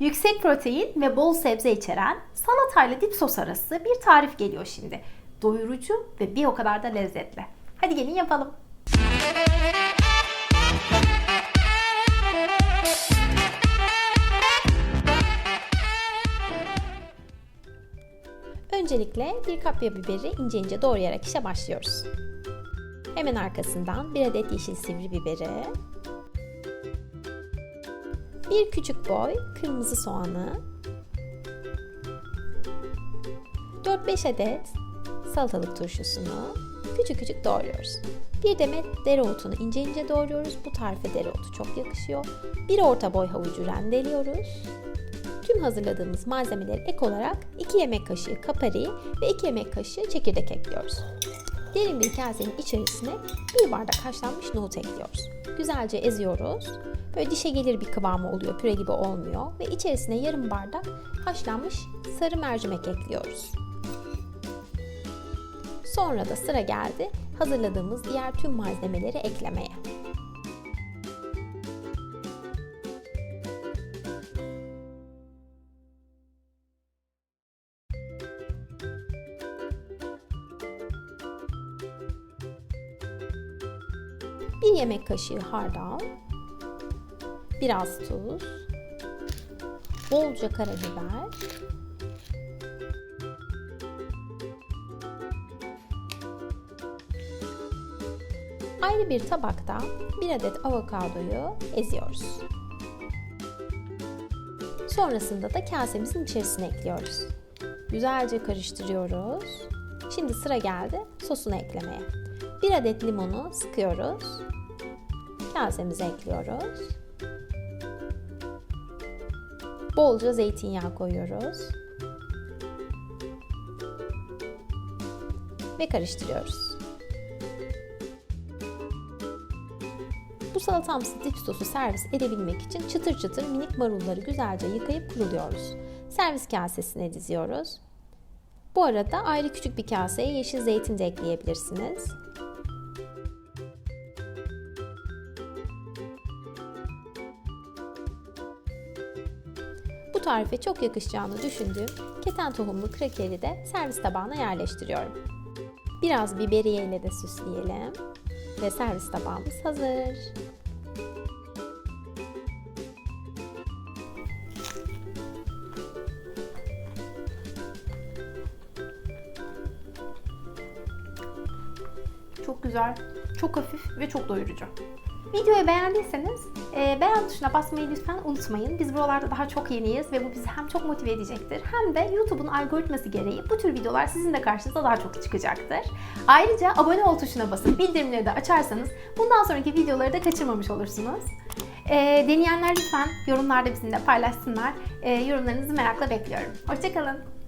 Yüksek protein ve bol sebze içeren salatayla dip sos arası bir tarif geliyor şimdi. Doyurucu ve bir o kadar da lezzetli. Hadi gelin yapalım. Öncelikle bir kapya biberi ince ince doğrayarak işe başlıyoruz. Hemen arkasından bir adet yeşil sivri biberi, bir küçük boy kırmızı soğanı, 4-5 adet salatalık turşusunu küçük küçük doğruyoruz. Bir demet dereotunu ince ince doğruyoruz. Bu tarife dereotu çok yakışıyor. Bir orta boy havucu rendeliyoruz. Tüm hazırladığımız malzemeleri ek olarak 2 yemek kaşığı kapari ve 2 yemek kaşığı çekirdek ekliyoruz. Derin bir kasenin içerisine bir bardak haşlanmış nohut ekliyoruz. Güzelce eziyoruz. Böyle dişe gelir bir kıvamı oluyor, püre gibi olmuyor. Ve içerisine yarım bardak haşlanmış sarı mercimek ekliyoruz. Sonra da sıra geldi hazırladığımız diğer tüm malzemeleri eklemeye. Bir yemek kaşığı hardal, biraz tuz, bolca karabiber, Ayrı bir tabakta bir adet avokadoyu eziyoruz. Sonrasında da kasemizin içerisine ekliyoruz. Güzelce karıştırıyoruz. Şimdi sıra geldi sosunu eklemeye. Bir adet limonu sıkıyoruz. Kasemize ekliyoruz. Bolca zeytinyağı koyuyoruz. Ve karıştırıyoruz. Bu salatamsı dip sosu servis edebilmek için çıtır çıtır minik marulları güzelce yıkayıp kuruluyoruz. Servis kasesine diziyoruz. Bu arada ayrı küçük bir kaseye yeşil zeytin de ekleyebilirsiniz. Tarife çok yakışacağını düşündüğüm keten tohumlu krakeri de servis tabağına yerleştiriyorum. Biraz biberiye ile de süsleyelim ve servis tabağımız hazır. Çok güzel, çok hafif ve çok doyurucu. Videoyu beğendiyseniz e, beğen tuşuna basmayı lütfen unutmayın. Biz buralarda daha çok yeniyiz ve bu bizi hem çok motive edecektir hem de YouTube'un algoritması gereği bu tür videolar sizin de karşınıza daha çok çıkacaktır. Ayrıca abone ol tuşuna basıp bildirimleri de açarsanız bundan sonraki videoları da kaçırmamış olursunuz. E, deneyenler lütfen yorumlarda bizimle paylaşsınlar. E, yorumlarınızı merakla bekliyorum. Hoşçakalın.